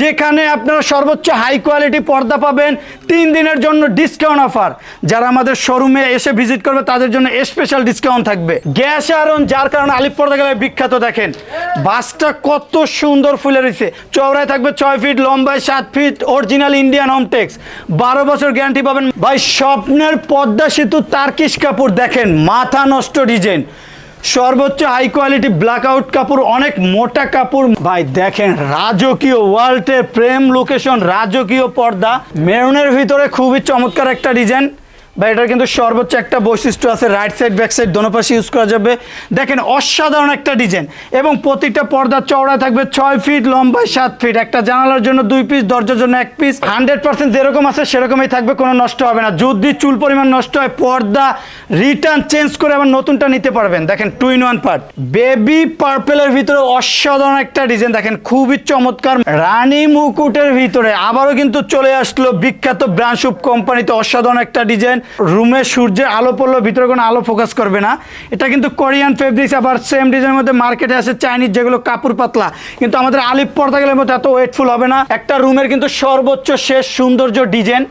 যেখানে আপনারা সর্বোচ্চ হাই কোয়ালিটি পর্দা পাবেন, তিন দিনের জন্য ডিসকাউন্ট অফার যারা আমাদের শোরুমে এসে ভিজিট করবে, তাদের জন্য স্পেশাল ডিসকাউন্ট থাকবে। গ্যাস আয়রন যার কারণে আলিপ পর্দা গেলে বিখ্যাত, দেখেন। বাসটা কত সুন্দর ফুলে রয়েছে। চওড়ায় থাকবে ছয় ফিট লম্বায় সাত ফিট অরিজিনাল ইন্ডিয়ান হোমটেক্স বারো বছর গ্যারান্টি পাবেন। ভাই, স্বপ্নের পদ্মা সেতু তার্কিশ কাপড় দেখেন, মাথা নষ্ট ডিজাইন সর্বোচ্চ হাই কোয়ালিটি ব্ল্যাক আউট কাপড়, অনেক মোটা কাপড়। ভাই, দেখেন, রাজকীয় ওয়ার্ল্ডের প্রেম লোকেশন রাজকীয় পর্দা। মেরুনের ভিতরে খুবই চমৎকার একটা ডিজাইন বা এটার কিন্তু সর্বোচ্চ একটা বৈশিষ্ট্য আছে রাইট সাইড ব্যাক সাইড দোনো পাশে ইউজ করা যাবে। দেখেন, অসাধারণ একটা ডিজাইন এবং প্রতিটা পর্দা চওড়া থাকবে ছয় ফিট লম্বায় সাত ফিট একটা জানালার জন্য দুই পিস দরজার জন্য এক পিস হান্ড্রেড পার্সেন্ট যেরকম আছে, সেরকমই থাকবে, কোনো নষ্ট হবে না। যদি চুল পরিমাণ নষ্ট হয়, পর্দা রিটার্ন চেঞ্জ করে আবার নতুনটা নিতে পারবেন। দেখেন two in one part baby পার্পেলের ভিতরে অসাধারণ একটা ডিজাইন দেখেন, খুবই চমৎকার। রানী মুকুটের ভিতরে আবারও কিন্তু চলে আসলো বিখ্যাত ব্রান্ডশুপ কোম্পানিতে অসাধারণ একটা ডিজাইন রুমে সূর্যের আলো পড়ল ভিতরে কোনো আলো ফোকাস করবে না। এটা কিন্তু কোরিয়ান ফেব্রিক্স আবার সেম ডিজাইনের মধ্যে মার্কেটে আছে চাইনিজ যেগুলো কাপড় পাতলা। কিন্তু আমাদের আলিপ পর্দাগুলোর মধ্যে এত ওয়েটফুল হবে না। একটা রুমের কিন্তু সর্বোচ্চ শেষ সৌন্দর্য ডিজাইন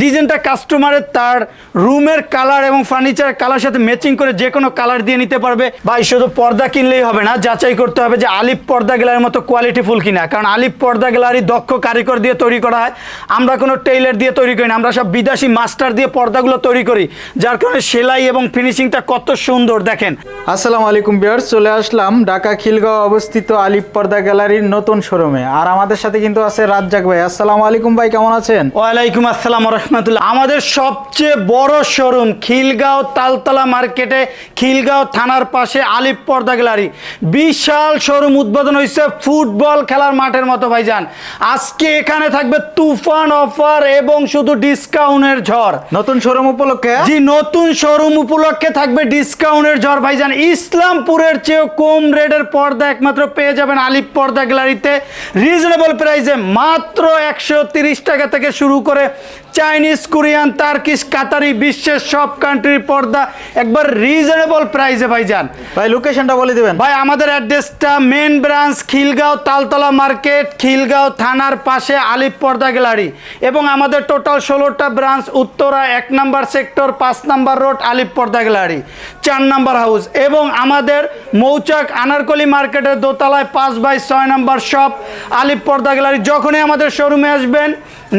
ডিজাইনটা কাস্টমারের তার রুমের কালার এবং ফার্নিচারের কালার সাথে ম্যাচিং করে যে কোনো কালার দিয়ে নিতে পারবে। ভাই, শুধু পর্দা কিনলেই হবে না, যাচাই করতে হবে যে আলিপ পর্দা গ্যালারির মতো কোয়ালিটিফুল কিনা। কারণ আলিপ পর্দা গ্যালারি দক্ষ কারিগর দিয়ে তৈরি করা হয়। আমরা কোনো টেইলার দিয়ে তৈরি করি না, আমরা সব বিদেশি মাস্টার দিয়ে পর্দাগুলো তৈরি করি যার কারণে সেলাই এবং ফিনিশিংটা কত সুন্দর দেখেন। আসসালামু আলাইকুম বিয়ার্স চলে আসলাম ঢাকা খিলগাঁও অবস্থিত আলিপ পর্দা গ্যালারির নতুন শোরুমে। আর আমাদের সাথে কিন্তু আছে রাজ্জাক ভাই। আসসালামু আলাইকুম ভাই কেমন আছেন? ওয়ালাইকুম আসসালাম রহমতুল্লাহ আমাদের সবচেয়ে বড় শোরুম খিলগাঁও তালতলা মার্কেটে খিলগাঁও থানার পাশে আলিপ পর্দা গ্যালারি। বিশাল শোরুম উদ্বোধন হয়েছে ফুটবল খেলার মাঠের মতো ভাইজান। আজকে এখানে থাকবে তুফান অফার এবং শুধু ডিসকাউন্টের ঝড়। নতুন শোরুম উপলক্ষে? জি, নতুন শোরুম উপলক্ষে থাকবে ডিসকাউন্টের ঝড়। ভাইজান, ইসলামপুরের চেয়েও কম রেডের পর্দা একমাত্র পেয়ে যাবেন আলিপ পর্দা গ্যালারিতে। রিজনেবল প্রাইসে মাত্র একশো টাকা থেকে শুরু করে চাইনিজ কোরিয়ান তার্কিশ কাতারি বিশ্বের সব কান্ট্রির পর্দা একবার রিজনেবল প্রাইসে ভাই যান ভাই লোকেশনটা বলে দিবেন। ভাই আমাদের অ্যাড্রেসটা main branch Khilgaon Taltala market Khilgaon থানার পাশে আলিপ পর্দা গ্যালারি এবং আমাদের টোটাল ষোলোটা ব্রাঞ্চ উত্তরা এক নাম্বার সেক্টর পাঁচ নাম্বার রোড আলিপ পর্দা গ্যালারি চার নাম্বার হাউস এবং আমাদের মৌচাক আনারকলি মার্কেটের দোতলায় পাঁচ বাই ছয় নাম্বার শপ আলিপ পর্দা গ্যালারি যখনই আমাদের শোরুমে আসবেন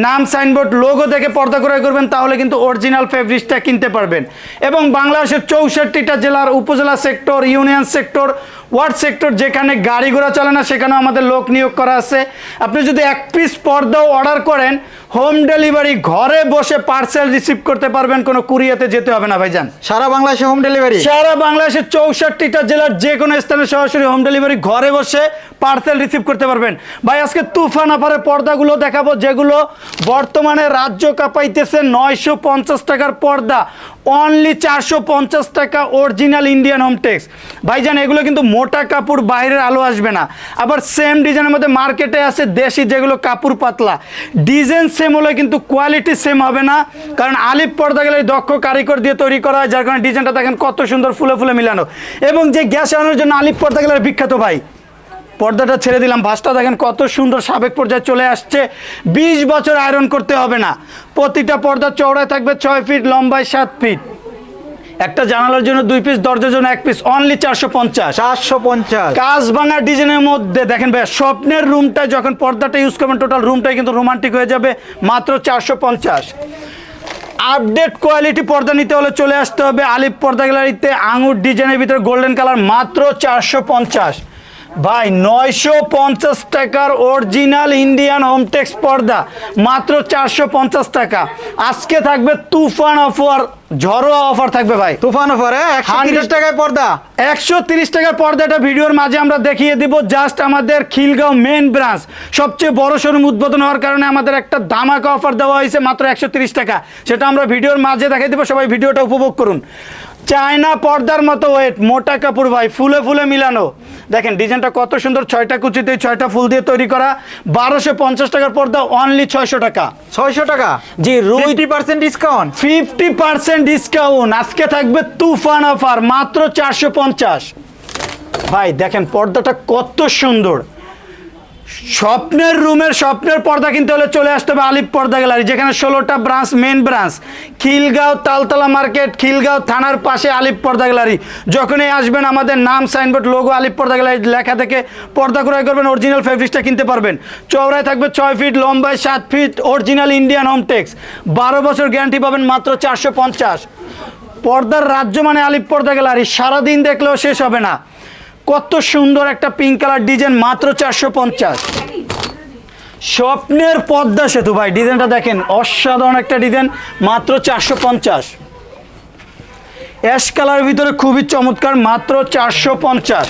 নাম সাইনবোর্ড লোগো দেখে পর্দা ক্রয় করবেন, তাহলে কিন্তু অরিজিনাল ফেব্রিক্সটা কিনতে পারবেন। এবং বাংলাদেশের চৌষট্টিটা জেলার উপজেলা sector union sector ward sector যেখানে গাড়ি ঘোড়া চলে না সেখানেও আমাদের লোক নিয়োগ করা আছে। আপনি যদি এক পিস পর্দাও অর্ডার করেন হোম ডেলিভারি ঘরে বসে পার্সেল রিসিভ করতে পারবেন কোনো কুরিয়াতে যেতে হবে না ভাইজান। সারা বাংলাদেশে হোম ডেলিভারি সারা বাংলাদেশের চৌষট্টিটা জেলার যে কোনো স্থানে সরাসরি হোম ডেলিভারি ঘরে বসে পার্সেল রিসিভ করতে পারবেন। ভাই আজকে তুফান আফারের পর্দাগুলো দেখাবো যেগুলো বর্তমানে রাজ্য কাঁপাইতেছে নয়শো পঞ্চাশ টাকার পর্দা। অনলি চারশো পঞ্চাশ টাকা অরিজিনাল ইন্ডিয়ান হোমটেক্স ভাইজান, এগুলো কিন্তু মোটা কাপড়, বাইরের আলো আসবে না। আবার সেম ডিজাইনের মধ্যে মার্কেটে আছে দেশি যেগুলো কাপড় পাতলা। ডিজাইন সেম হলে কিন্তু কোয়ালিটি সেম হবে না। কারণ আলিপ পর্দা গেলে দক্ষ কারিগর দিয়ে তৈরি করা হয়, যার কারণে ডিজাইনটা দেখেন কত সুন্দর ফুলে ফুলে মিলানো। এবং যে গ্যাস আনানোর জন্য আলিপ পর্দা গেলে বিখ্যাত ভাই। পর্দাটা ছেড়ে দিলাম। ভাসটা দেখেন কত সুন্দর সাবেক পর্যায়ে চলে আসছে। বিশ বছর আয়রন করতে হবে না। প্রতিটা পর্দা চওড়ায় থাকবে ছয় ফিট লম্বায় সাত ফিট। একটা জানালার জন্য দুই পিস দরজার জন্য এক পিস অনলি চারশো পঞ্চাশ। চারশো পঞ্চাশ। কাজ ভাঙা ডিজাইনের মধ্যে দেখেন ভাই স্বপ্নের রুমটা যখন পর্দাটা ইউজ করবেন টোটাল রুমটাই কিন্তু রোমান্টিক হয়ে যাবে মাত্র চারশো পঞ্চাশ। আপডেট কোয়ালিটি পর্দা নিতে হলে চলে আসতে হবে। আলিপ পর্দা গ্যালারিতে আঙুর ডিজাইনের ভিতরে গোল্ডেন কালার মাত্র চারশো পঞ্চাশ। ভাই নয়শো পঞ্চাশ টাকার অরিজিনাল ইন্ডিয়ান হোমটেক্স পর্দা মাত্র চারশো পঞ্চাশ টাকা। আজকে থাকবে তুফান অফার ঝড়োয়া অফার থাকবে ভাই। তুফান অফারে একশো তিরিশ টাকায় পর্দা। একশো তিরিশ টাকার পর্দাটা ভিডিওর মাঝে আমরা দেখিয়ে দিব জাস্ট আমাদের খিলগাঁও মেন ব্রাঞ্চ সবচেয়ে বড় শোরুম উদ্বোধন হওয়ার কারণে আমাদের একটা ধামাকা অফার দেওয়া হয়েছে মাত্র একশো তিরিশ টাকা। সেটা আমরা ভিডিওর মাঝে দেখাই দিব সবাই ভিডিওটা উপভোগ করুন। চায়না পর্দার মতো ওয়েট মোটা কাপড় ভাই ফুলে ফুলে মিলানো। দেখেন ডিজাইনটা কত সুন্দর ছয়টা কুচিতে ছয়টা ফুল দিয়ে তৈরি করা বারোশো পঞ্চাশ টাকার পর্দা অনলি ছয়শো টাকা। ছয়শো টাকা? জি রুই fifty percent discount fifty percent discount আজকে থাকবে তুফান অফার মাত্র চারশো পঞ্চাশ। ভাই দেখেন পর্দাটা কত সুন্দর। স্বপ্নের রুমের স্বপ্নের পর্দা কিনতে হলে চলে আসতে হবে আলিপ পর্দা গ্যালারি, যেখানে ষোলোটা branch main branch. Khilgaon Taltala market, Khilgaon থানার পাশে আলিপ পর্দা গ্যালারি। যখনই আসবেন, আমাদের নাম সাইনবোর্ড লোগো আলিপ পর্দা গ্যালারি লেখা থেকে পর্দা ক্রয় করবেন অরিজিনাল ফেব্রিক্সটা কিনতে পারবেন। চওড়ায় থাকবে ছয় ফিট লম্বায় সাত ফিট অরিজিনাল ইন্ডিয়ান হোমটেক্স বারো বছর গ্যারান্টি পাবেন মাত্র চারশো পঞ্চাশ। পর্দার রাজ্য মানে আলিপ পর্দা গ্যালারি, সারাদিন দেখলেও শেষ হবে না। কত সুন্দর একটা পিঙ্ক কালার ডিজাইন মাত্র চারশো পঞ্চাশ। স্বপ্নের পদ্মা সেতু, ভাই ডিজাইনটা দেখেন, অসাধারণ একটা ডিজাইন মাত্র চারশো পঞ্চাশ। অ্যাশ কালারের ভিতরে খুবই চমৎকার, মাত্র চারশো পঞ্চাশ।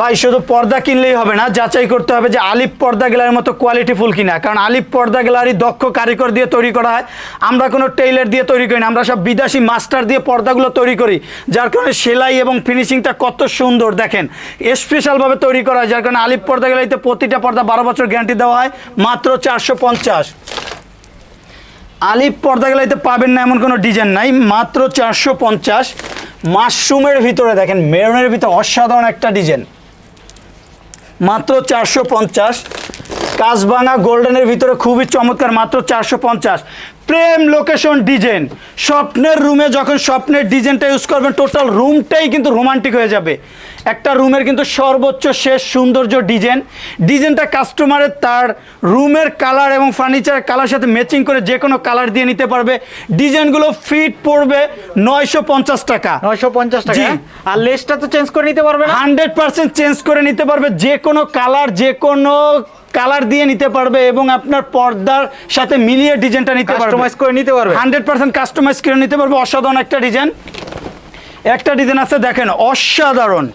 ভাই, শুধু পর্দা কিনলেই হবে না, যাচাই করতে হবে যে আলিপ পর্দা গ্যালারির মতো কোয়ালিটি ফুল কিনা। কারণ আলিপ পর্দা গ্যালারি দক্ষ কারিগর দিয়ে তৈরি করা হয়। আমরা কোনো টেইলার দিয়ে তৈরি করি না, আমরা সব বিদেশি মাস্টার দিয়ে পর্দাগুলো তৈরি করি। যার কারণে সেলাই এবং ফিনিশিংটা কত সুন্দর, দেখেন। স্পেশালভাবে তৈরি করা হয়, যার কারণে আলিপ পর্দা গ্যালারিতে প্রতিটা পর্দা বারো বছর গ্যারান্টি দেওয়া হয়, মাত্র চারশো পঞ্চাশ। আলিপ পর্দা গ্যালারিতে পাবেন না এমন কোনো ডিজাইন নাই, মাত্র চারশো পঞ্চাশ। মাশরুমের ভিতরে দেখেন, মেরুনের ভিতরে অসাধারণ একটা ডিজাইন মাত্র চারশো পঞ্চাশ। কাজবাঙা গোল্ডেনের ভিতরে খুবই চমৎকার, মাত্র চারশো পঞ্চাশ। প্রেম লোকেশন ডিজাইন। স্বপ্নের রুমে যখন স্বপ্নের ডিজাইনটা ইউজ করবেন টোটাল রুমটাই কিন্তু রোমান্টিক হয়ে যাবে। একটা রুমের কিন্তু সর্বোচ্চ শেষ সৌন্দর্য ডিজাইন। ডিজাইনটা কাস্টমারের তার রুমের কালার এবং ফার্নিচারের কালার সাথে ম্যাচিং করে যে কোনো কালার দিয়ে নিতে পারবে। ডিজাইনগুলো ফিট পড়বে নয়শো পঞ্চাশ টাকা। নয়শো পঞ্চাশ টাকা? আর লেসটা তো চেঞ্জ করে নিতে পারবে হান্ড্রেড পার্সেন্ট চেঞ্জ করে নিতে পারবে। যে কোনো কালার যে কোনো কালার দিয়ে নিতে পারবে এবং আপনার পর্দার সাথে মিলিয়ে ডিজাইনটা নিতে পারবে। কাস্টমাইজ করে নিতে পারবে? হান্ড্রেড পার্সেন্ট কাস্টমাইজ করে নিতে পারবে। অসাধারণ একটা ডিজাইন। একটা ডিজাইন আছে দেখেন অসাধারণ।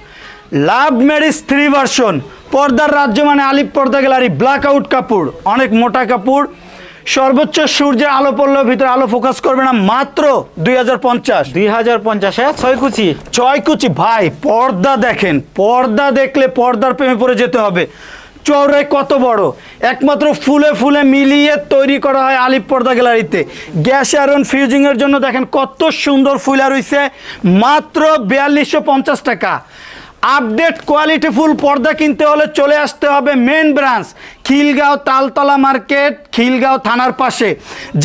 Love marriage three version. পর্দার রাজ্য মানে আলিপ পর্দা গ্যালারি ব্ল্যাক আউট কাপড় অনেক মোটা কাপড়। সর্বোচ্চ সূর্যের আলো পড়লেও ভিতরে আলো ফোকাস করবে না মাত্র দুই হাজার পঞ্চাশ। দুই হাজার পঞ্চাশ হ্যাঁ ছয় কুচি? ছয় কুচি। ভাই পর্দা দেখেন পর্দা দেখলে পর্দার প্রেমে পড়ে যেতে হবে। চৌড়ায় কত বড়? একমাত্র ফুলে ফুলে মিলিয়ে তৈরি করা হয় আলিপ পর্দা গ্যালারিতে। গ্যাস আয়রন ফিউজিংয়ের জন্য দেখেন কত সুন্দর ফুলা রয়েছে মাত্র বিয়াল্লিশশো পঞ্চাশ টাকা। আপডেট কোয়ালিটি ফুল পর্দা কিনতে হলে চলে আসতে হবে main branch Khilgaon Taltala market Khilgaon থানার পাশে।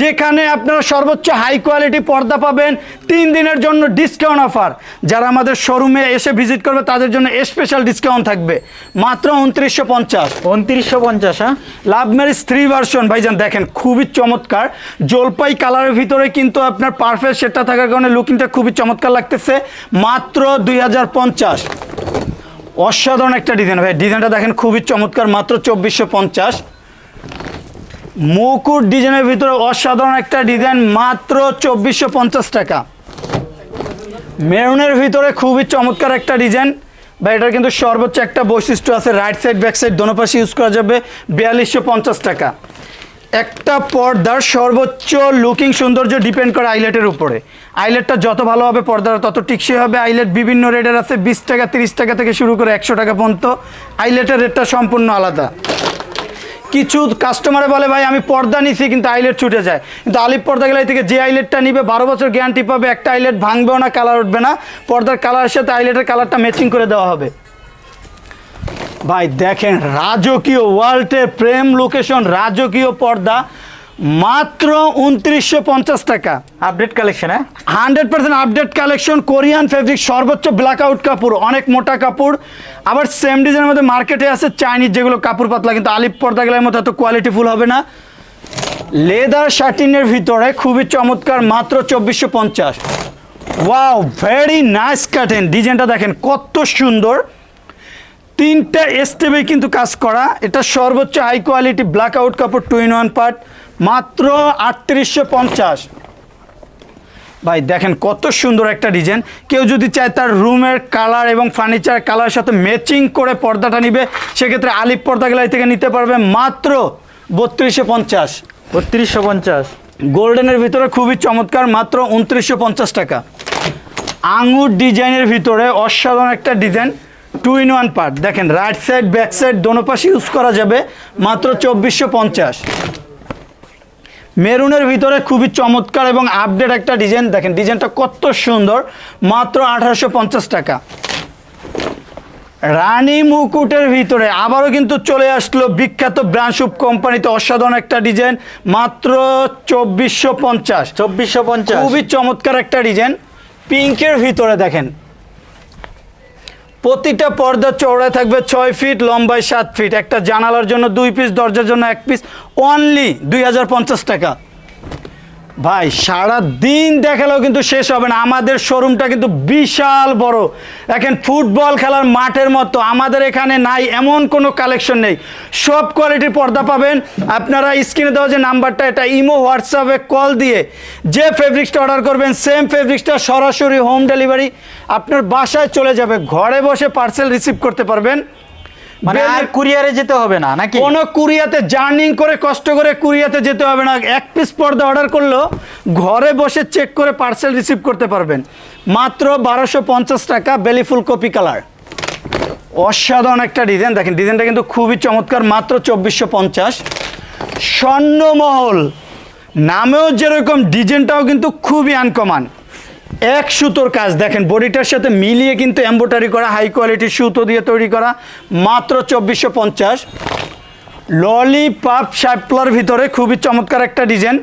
যেখানে আপনারা সর্বোচ্চ হাই কোয়ালিটি পর্দা পাবেন তিন দিনের জন্য ডিসকাউন্ট অফার। যারা আমাদের শোরুমে এসে ভিজিট করবে তাদের জন্য স্পেশাল ডিসকাউন্ট থাকবে। মাত্র উনত্রিশশো পঞ্চাশ। উনত্রিশশো পঞ্চাশ হ্যাঁ? লাভ ম্যারেজ থ্রি ভার্সন ভাইজান দেখেন খুবই চমৎকার। জলপাই কালারের ভিতরে কিন্তু আপনার পারফেক্ট সেটটা থাকার কারণে লুকিংটা খুবই চমৎকার লাগতেছে। মাত্র দুই হাজার পঞ্চাশ। অসাধারণ একটা ডিজাইন। ভাই, ডিজাইনটা দেখেন খুবই চমৎকার, মাত্র চব্বিশশো পঞ্চাশ। মুকুট ডিজাইনের ভিতরে অসাধারণ একটা ডিজাইন, মাত্র চব্বিশশো পঞ্চাশ টাকা। মেরুনের ভিতরে খুবই চমৎকার একটা ডিজাইন। বা এটার কিন্তু সর্বোচ্চ একটা বৈশিষ্ট্য আছে, রাইট সাইড, ব্যাক সাইড, দোনো পাশে ইউজ করা যাবে বিয়াল্লিশশো পঞ্চাশ টাকা। একটা পর্দার সর্বোচ্চ লুকিং সৌন্দর্য ডিপেন্ড করে আইলেটের উপরে। আইলেটটা যত ভালো হবে পর্দাটা তত টিকসই হবে। আইলেট বিভিন্ন রেটের আছে, বিশ টাকা, তিরিশ টাকা থেকে শুরু করে একশো টাকা পর্যন্ত। আইলেটের রেটটা সম্পূর্ণ আলাদা। কিছু কাস্টমারে বলে, ভাই, আমি পর্দা নিছি, কিন্তু আইলেট ছুটে যায়। কিন্তু আলিপ পর্দা গেলে থেকে যে আইলেটটা নিবে, বারো বছর গ্যারান্টি পাবে, একটা আইলেট ভাঙবেও না কালার উঠবে না। পর্দার কালারের সাথে আইলেটের কালারটা ম্যাচিং করে দেওয়া হবে। ভাই দেখেন রাজকীয় ওয়ার্ল্ডের প্রেম লোকেশন রাজকীয় পর্দা মাত্র উনত্রিশশো পঞ্চাশ টাকা। আপডেট কালেকশন হ্যাঁ? Hundred percent update collection Korean fabric সর্বোচ্চ ব্ল্যাক আউট কাপড় অনেক মোটা কাপড়। আবার সেম ডিজাইনের মধ্যে মার্কেটে আছে চাইনিজ যেগুলো কাপড় পাতলা কিন্তু আলিপ পর্দা গেলার মতো এত কোয়ালিটি ফুল হবে না। লেদার শার্টিনের ভিতরে খুবই চমৎকার মাত্র চব্বিশশো পঞ্চাশ। ওয়াও ভেরি নাইস কাটেন ডিজাইনটা দেখেন কত সুন্দর। তিনটা স্টেপে কিন্তু কাজ করা। এটা সর্বোচ্চ হাই কোয়ালিটি ব্ল্যাক আউট কাপড় টু ইন ওয়ান পার্ট মাত্র আটত্রিশশো পঞ্চাশ। ভাই দেখেন কত সুন্দর একটা ডিজাইন কেউ যদি চায় তার রুমের কালার এবং ফার্নিচার কালার সাথে ম্যাচিং করে পর্দাটা নিবে সেক্ষেত্রে আলিপ পর্দা গ্যালারি থেকে নিতে পারবে মাত্র বত্রিশশো পঞ্চাশ। বত্রিশশো পঞ্চাশ। গোল্ডেনের ভিতরে খুবই চমৎকার মাত্র উনত্রিশশো পঞ্চাশ টাকা। আঙুর ডিজাইনের ভিতরে অসাধারণ একটা design two in one part দেখেন রাইট সাইড ব্যাক সাইড দোনো পাশে ইউজ করা যাবে মাত্র চব্বিশশো পঞ্চাশ। মেরুনের ভিতরে খুবই চমৎকার এবং আপডেট একটা ডিজাইন দেখেন ডিজাইনটা কত সুন্দর মাত্র আঠারোশো পঞ্চাশ টাকা। রানী মুকুটের ভিতরে আবারও কিন্তু চলে আসলো বিখ্যাত ব্রান্ডশুপ কোম্পানিতে অসাধারণ একটা ডিজাইন মাত্র চব্বিশশো পঞ্চাশ। চব্বিশশো পঞ্চাশ। খুবই চমৎকার একটা ডিজাইন পিঙ্কের ভিতরে দেখেন প্রতিটা পর্দা চওড়ায় থাকবে ছয় ফিট, লম্বায় সাত ফিট। একটা জানালার জন্য দুই পিস দরজার জন্য এক পিস অনলি দুই হাজার পঞ্চাশ টাকা। ভাই সারা দিন দেখালেও কিন্তু শেষ হবে না। আমাদের শোরুমটা কিন্তু বিশাল বড়। এখন ফুটবল খেলার মাঠের মতো। আমাদের এখানে নাই, এমন কোনো কালেকশন নেই। সব কোয়ালিটির পর্দা পাবেন। আপনারা স্ক্রিনে দেওয়া যে নাম্বারটা, এটা ইমো, হোয়াটসঅ্যাপে কল দিয়ে যে ফেব্রিক্সটা অর্ডার করবেন সেম ফেব্রিক্সটা সরাসরি হোম ডেলিভারি আপনার বাসায় চলে যাবে। ঘরে বসে পার্সেল রিসিভ করতে পারবেন। মানে আর কুরিয়ারে যেতে হবে না নাকি? কোনো কুরিয়াতে জার্নিং করে কষ্ট করে কুরিয়াতে যেতে হবে না। এক পিস পর্দা অর্ডার করলেও ঘরে বসে চেক করে পার্সেল রিসিভ করতে পারবেন। মাত্র বারোশো পঞ্চাশ টাকা বেলিফুল কপি কালার অসাধারণ একটা ডিজাইন দেখেন ডিজাইনটা কিন্তু খুবই চমৎকার মাত্র চব্বিশশো পঞ্চাশ। স্বর্ণমহল। নামেও যেরকম ডিজাইনটাও কিন্তু খুবই আনকমান এক সুতোর কাজ। দেখেন, বডিটার সাথে মিলিয়ে কিন্তু এম্বোটারি করা হাই কোয়ালিটির সুতো দিয়ে তৈরি করা, মাত্র চব্বিশশো পঞ্চাশ। ললিপাপ শাপলার ভিতরে খুবই চমৎকার একটা ডিজাইন।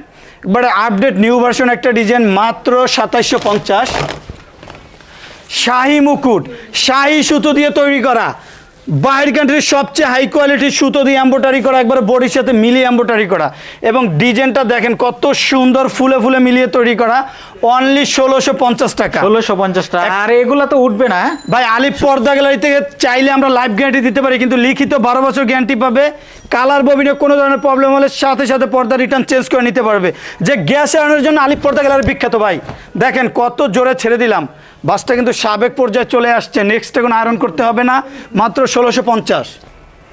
একবারে আপডেট নিউ ভার্সন একটা ডিজাইন, মাত্র সাতাইশশো পঞ্চাশ। শাহি মুকুট, শাহি সুতো দিয়ে তৈরি করা। বাইরের কান্ট্রির সবচেয়ে হাই কোয়ালিটির সুতো দিয়ে এম্বোটারি করা একবারে বডির সাথে মিলিয়ে এম্বোটারি করা। এবং ডিজাইনটা দেখেন কত সুন্দর ফুলে ফুলে মিলিয়ে তৈরি করা অনলি ষোলোশো পঞ্চাশ টাকা। ষোলোশো পঞ্চাশ টাকা। আর এগুলো তো উঠবে না হ্যাঁ? ভাই আলিপ পর্দা গ্যালারি থেকে চাইলে আমরা লাইভ গ্যারান্টি দিতে পারি কিন্তু লিখিত বারো বছর গ্যারান্টি পাবে। কালার ববিনে কোনো ধরনের প্রবলেম হলে সাথে সাথে পর্দা রিটার্ন চেঞ্জ করে নিতে পারবে। যে গ্যাস এড়ানোর জন্য আলিপ পর্দা গ্যালারি বিখ্যাত ভাই। দেখেন কত জোরে ছেড়ে দিলাম। বাসটা কিন্তু সাবেক পর্যায়ে চলে আসছে। নেক্সট কোনো আয়রন করতে হবে না। মাত্র ষোলোশো পঞ্চাশ।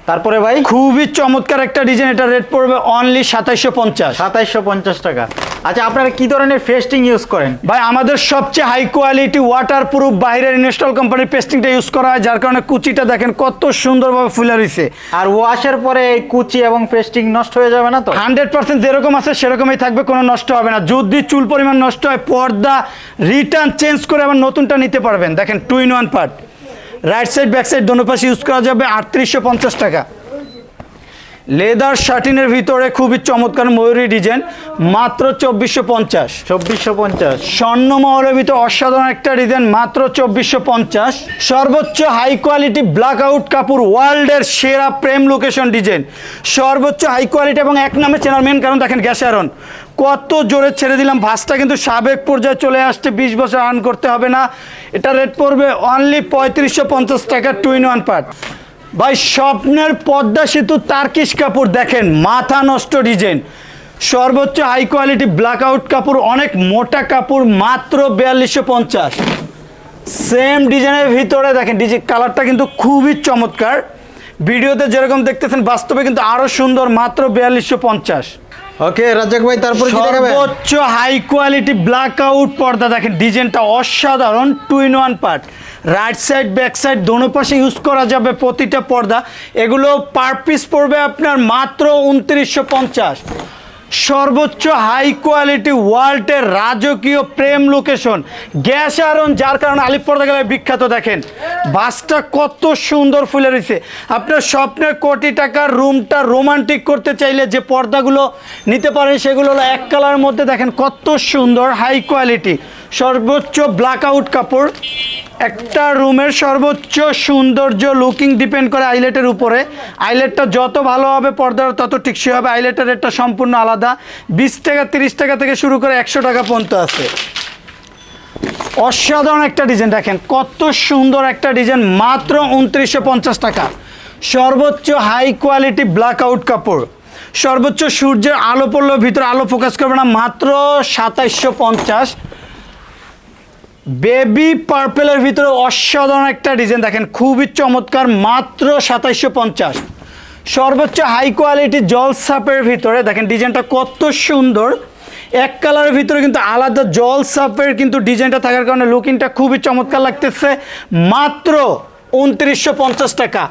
তারপরে ভাই? খুবই চমৎকার একটা ডিজাইন এটা রেট পড়বে অনলি সাতাইশশো পঞ্চাশ। সাতাইশশো পঞ্চাশ টাকা। আচ্ছা আপনারা কি ধরনের ফেস্টিং ইউজ করেন? ভাই আমাদের সবচেয়ে হাই কোয়ালিটি ওয়াটার প্রুফ বাইরের ইনস্টল কোম্পানির পেস্টিংটা ইউজ করা হয় যার কারণে কুচিটা দেখেন কত সুন্দরভাবে ফুলে রয়েছে আর ওয়াশের পরে এই কুচি এবং পেস্টিং নষ্ট হয়ে যাবে না তো? হান্ড্রেড পার্সেন্ট যেরকম আছে সেরকমই থাকবে কোনো নষ্ট হবে না। যদি চুল পরিমাণ নষ্ট হয় পর্দা রিটার্ন চেঞ্জ করে আবার নতুনটা নিতে পারবেন। দেখেন two in one part right side back side দোনো পাশে ইউজ করা যাবে আটত্রিশশো পঞ্চাশ টাকা। লেদার শার্টিনের ভিতরে খুবই চমৎকার ময়ূরী ডিজাইন মাত্র চব্বিশশো পঞ্চাশ। চব্বিশশো পঞ্চাশ। স্বর্ণমহলের ভিতরে অসাধারণ একটা ডিজাইন মাত্র চব্বিশশো পঞ্চাশ। সর্বোচ্চ হাই কোয়ালিটি ব্ল্যাক আউট কাপড় ওয়ার্ল্ডের সেরা প্রেম লোকেশন ডিজাইন সর্বোচ্চ হাই কোয়ালিটি এবং এক নামে চেনার মেন কারণ দেখেন গ্যাস আয়রন। কত জোরে ছেড়ে দিলাম। ভাসটা কিন্তু সাবেক পর্যায়ে চলে আসছে, বিশ বছর আর্ন করতে হবে না। এটা রেট পড়বে অনলি পঁয়ত্রিশশো পঞ্চাশ টাকা টু ইন ওয়ান পার্ট ভাই, স্বপ্নের পদ্মা সেতু তার্কিশ কাপড় দেখেন, মাথা নষ্ট ডিজাইন সর্বোচ্চ হাই কোয়ালিটি ব্ল্যাক আউট কাপড়, অনেক মোটা কাপড়, মাত্র বিয়াল্লিশশো পঞ্চাশ। সেম ডিজাইনের ভিতরে দেখেন ডিজাইন কালারটা কিন্তু খুবই চমৎকার। ভিডিওতে যেরকম দেখতেছেন, বাস্তবে কিন্তু আরও সুন্দর, মাত্র বিয়াল্লিশশো পঞ্চাশ। ওকে রাজাক ভাই, তারপর কি দেখাবেন সর্বোচ্চ হাই কোয়ালিটি ব্ল্যাক আউট পর্দা, দেখেন ডিজাইনটা অসাধারণ two in one part right side back side দোনো পাশে ইউজ করা যাবে প্রতিটা পর্দা। এগুলো পার পিস পড়বে আপনার মাত্র উনত্রিশশো পঞ্চাশ। সর্বোচ্চ হাই কোয়ালিটি ওয়ার্ল্ডের রাজকীয় প্রেম লোকেশন। গ্যাস আরন যার কারণে আলিপুরদা পর্দা গেলে বিখ্যাত, দেখেন। বাসটা কত সুন্দর ফুলে রয়েছে। আপনার স্বপ্নের কোটি টাকার রুমটা রোমান্টিক করতে চাইলে যে পর্দাগুলো নিতে পারেন, সেগুলো হলো এক কালার মধ্যে, দেখেন কত সুন্দর, হাই কোয়ালিটি। সর্বোচ্চ ব্ল্যাক আউট কাপড়। একটা রুমের সর্বোচ্চ সৌন্দর্য লুকিং ডিপেন্ড করে আইলেটের উপরে। আইলেটটা যত ভালো হবে পর্দার তত টিকসই হবে। আইলেটের রেটটা সম্পূর্ণ আলাদা। বিশ টাকা, তিরিশ টাকা থেকে শুরু করে একশো টাকা পর্যন্ত আছে। অসাধারণ একটা ডিজাইন দেখেন। কত সুন্দর একটা ডিজাইন মাত্র উনত্রিশশো পঞ্চাশ টাকা। সর্বোচ্চ হাই কোয়ালিটি ব্ল্যাক আউট কাপড়। সর্বোচ্চ সূর্যের আলো পড়লেও ভিতরে আলো ফোকাস করবে না, মাত্র সাতাইশশো পঞ্চাশ। বেবি পার্পেলের ভিতরে অসাধারণ একটা ডিজাইন দেখেন, খুবই চমৎকার, মাত্র সাতাইশশো পঞ্চাশ। সর্বোচ্চ হাই কোয়ালিটি জল সাপের ভিতরে, দেখেন ডিজাইনটা কত সুন্দর। এক কালারের ভিতরে কিন্তু আলাদা জল সাপের কিন্তু ডিজাইনটা থাকার কারণে লুকিংটা খুবই চমৎকার লাগতেছে, মাত্র উনত্রিশশো টাকা।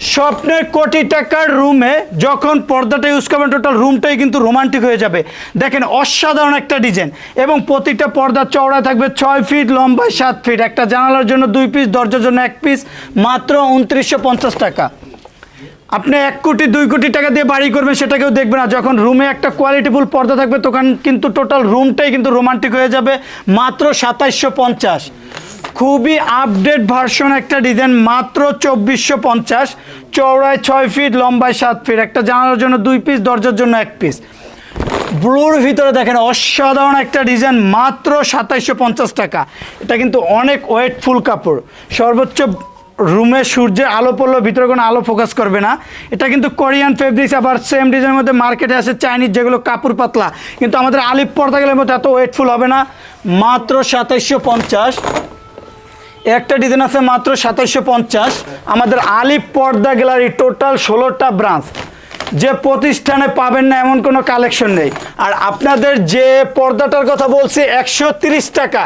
স্বপ্নের কোটি টাকার রুমে যখন পর্দাটা ইউজ করবেন টোটাল রুমটাই কিন্তু রোমান্টিক হয়ে যাবে। দেখেন, অসাধারণ একটা ডিজাইন এবং প্রতিটা পর্দা চওড়া থাকবে ছয় ফিট লম্বায় সাত ফিট একটা জানালার জন্য দুই পিস দরজার জন্য এক পিস মাত্র উনত্রিশশো পঞ্চাশ টাকা। আপনি এক কোটি, দুই কোটি টাকা দিয়ে বাড়ি করবেন সেটা কেউ দেখবে না যখন রুমে একটা কোয়ালিটিফুল পর্দা থাকবে, তখন কিন্তু টোটাল রুমটাই কিন্তু রোমান্টিক হয়ে যাবে, মাত্র সাতাইশশো পঞ্চাশ। খুবই আপডেট ভার্সন একটা ডিজাইন মাত্র চব্বিশশো পঞ্চাশ। চওড়ায় ছয় ফিট লম্বায় সাত ফিট একটা জানালার জন্য দুই পিস দরজার জন্য এক পিস ব্লুর ভিতরে দেখেন অসাধারণ একটা ডিজাইন মাত্র সাতাইশশো পঞ্চাশ টাকা। এটা কিন্তু অনেক ওয়েটফুল কাপড়। সর্বোচ্চ রুমে সূর্যের আলো পড়লেও ভিতরে কোনো আলো ফোকাস করবে না। এটা কিন্তু কোরিয়ান ফেব্রিক্স আবার সেম ডিজাইনের মধ্যে মার্কেটে আছে চাইনিজ যেগুলো কাপড় পাতলা। কিন্তু আমাদের আলিপ পর্দা গেলের মধ্যে এত ওয়েটফুল হবে না। মাত্র সাতাইশশো পঞ্চাশ। একটা ডিজাইন আছে মাত্র সাতাইশো পঞ্চাশ। আমাদের আলিপ পর্দা গ্যালারি টোটাল ষোলোটা ব্রাঞ্চ। যে প্রতিষ্ঠানে পাবেন না এমন কোনো কালেকশন নেই। আর আপনাদের যে পর্দাটার কথা বলছি, একশো টাকা।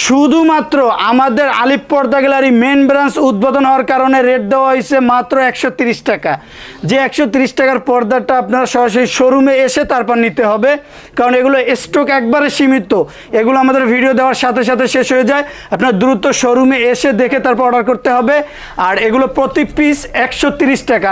শুধুমাত্র আমাদের আলিপ পর্দা গ্যালারি মেন ব্রাঞ্চ উদ্বোধন হওয়ার কারণে রেট দেওয়া হয়েছে মাত্র একশো টাকা। যে একশো টাকার পর্দাটা আপনারা সরাসরি শোরুমে এসে তারপর নিতে হবে, কারণ এগুলো স্টক একবারে সীমিত। এগুলো আমাদের ভিডিও দেওয়ার সাথে সাথে শেষ হয়ে যায়। আপনার দ্রুত শোরুমে এসে দেখে তারপর অর্ডার করতে হবে। আর এগুলো প্রতি পিস একশো টাকা।